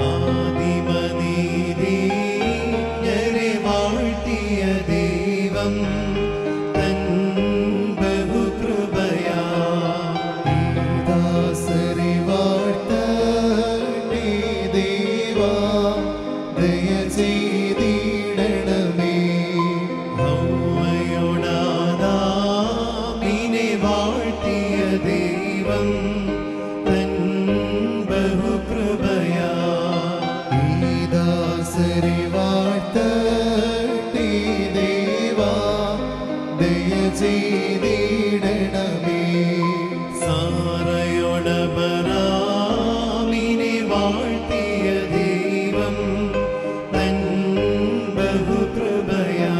Oh. ദാസരെ വാഴ്ത്തണേ ദേവാ ദയ ചെയ്തിടണമേ. സാറയോടബറാമിനെ വാഴ്ത്തിയ ദൈവം തൻ ബഹുകൃപയാ.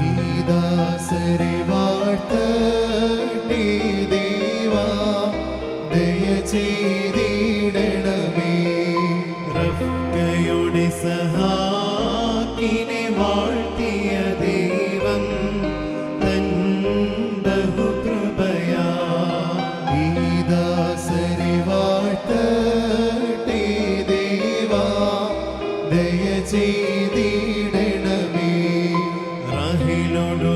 ഈ ദാസരെ വാഴ്ത്തണേ ദേവാ ദയ ചെയ്തിടണമേ. റഫ്കയുടെ സഹാക്കിനെ വാഴ്ത്തിയ ദൈവം തൻ ബഹുകൃപയാ. ദാസരെ വാഴ്ത്തണേ ദേവാ. ദയ ചെയ്തിടണമേ. റഹിലൊടു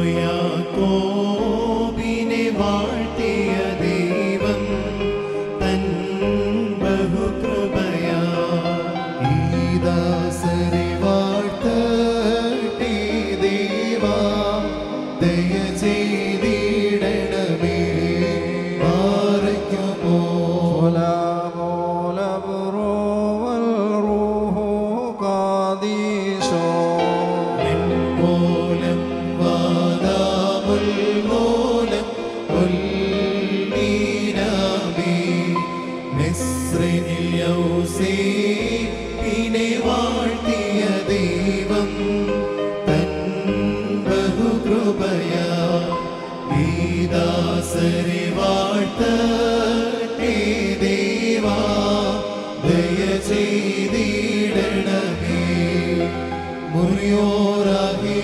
ദയ ചെയ്തിടണമേ ആരയ്ക്കുമോ ولا مول ദാസരെ വാഴ്ത്തേ ദേവാ ദയ ചെയ്തിടണമേ മുറിയോറാകി